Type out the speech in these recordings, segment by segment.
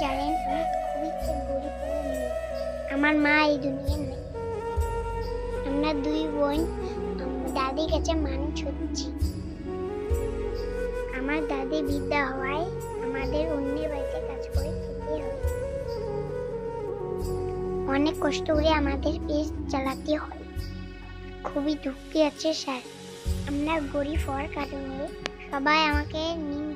জানেন। আমার মা এই দুনিয়ায় নেই। আমরা দুই বোন দাদির কাছে মানুষ হচ্ছি। আমার দাদি বিদ্যা হওয়ায় আমাদের অন্যের বাড়িতে কাজ করে খেতে হয়। অনেক কষ্ট করে আমাদের পেট চালাতে হয়। খুবই দুঃখী আছে স্যার। আমরা গরিব হওয়ার কারণে সবাই আমাকে নিন্দার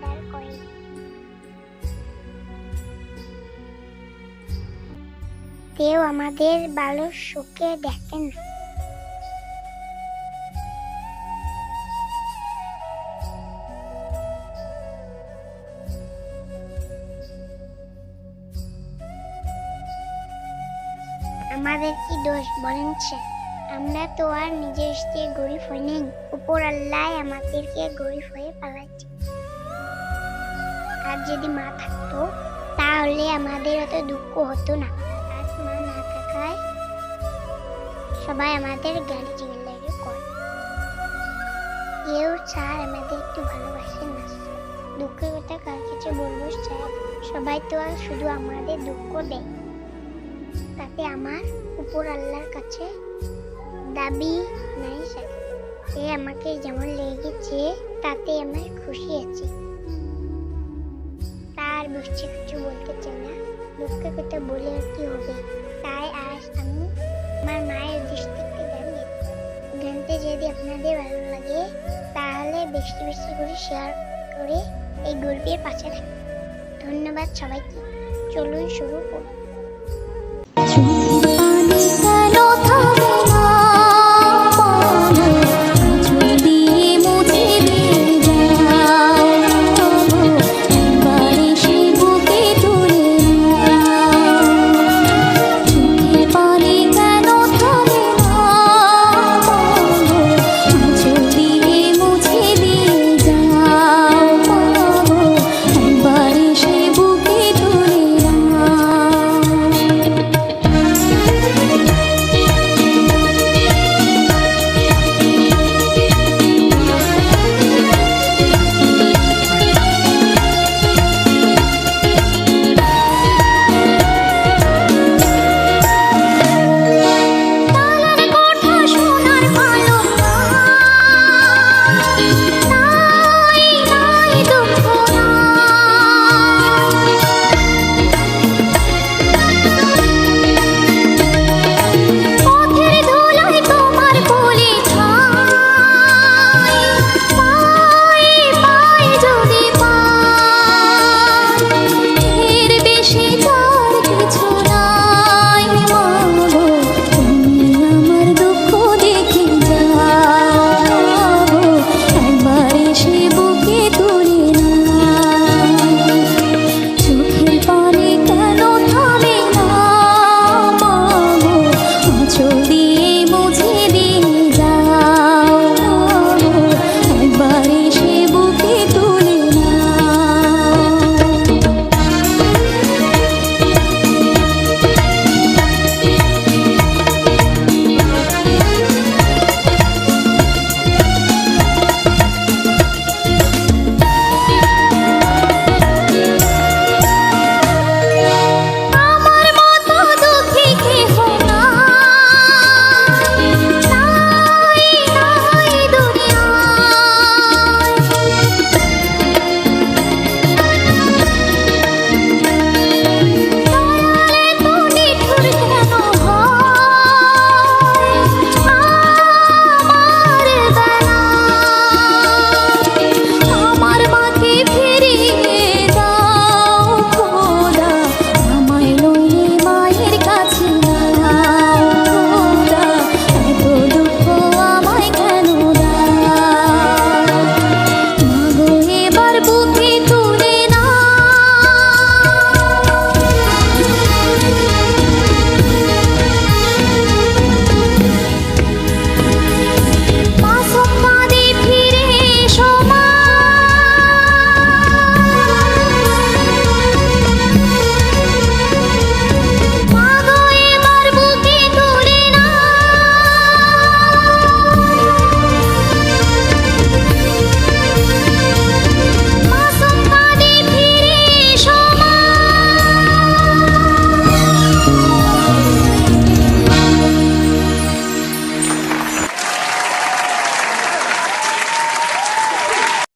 কেউ আমাদের ভালো সুখে দেখেন আমাদের কি দোষ বলেন স্যার আমরা তো আর নিজের ইষ্টে গরিব হইনি উপর আল্লাহ আমাদেরকে গরিব হয়ে পালাচ্ছে। আর যদি মা থাকতো, তাহলে আমাদের অত দুঃখ হতো না। থাকায় সবাই আমাদের গালি জিগালি করে। কেউ স্যার আমাদের একটু ভালোবাসেন না। দুঃখের কথা কার কাছে বলব স্যার সবাই তো আর শুধু আমাদের দুঃখ দেয়। তাতে আমার উপর আল্লাহর কাছে দাবি নাই স্যার সে আমাকে যেমন লেগেছে তাতে আমার খুশি আছি। তার বসছে কিছু বলতে চাই। না কেটে কথা বলে আর কি হবে? তাই আজ আমি আমার মায়ের দৃষ্টিতে গানটি গানটা যদি আপনাদের ভালো লাগে, তাহলে বেশি বেশি করে শেয়ার করে এই গল্পের পাশে থাকুন। ধন্যবাদ সবাইকে। চলুন শুরু করুন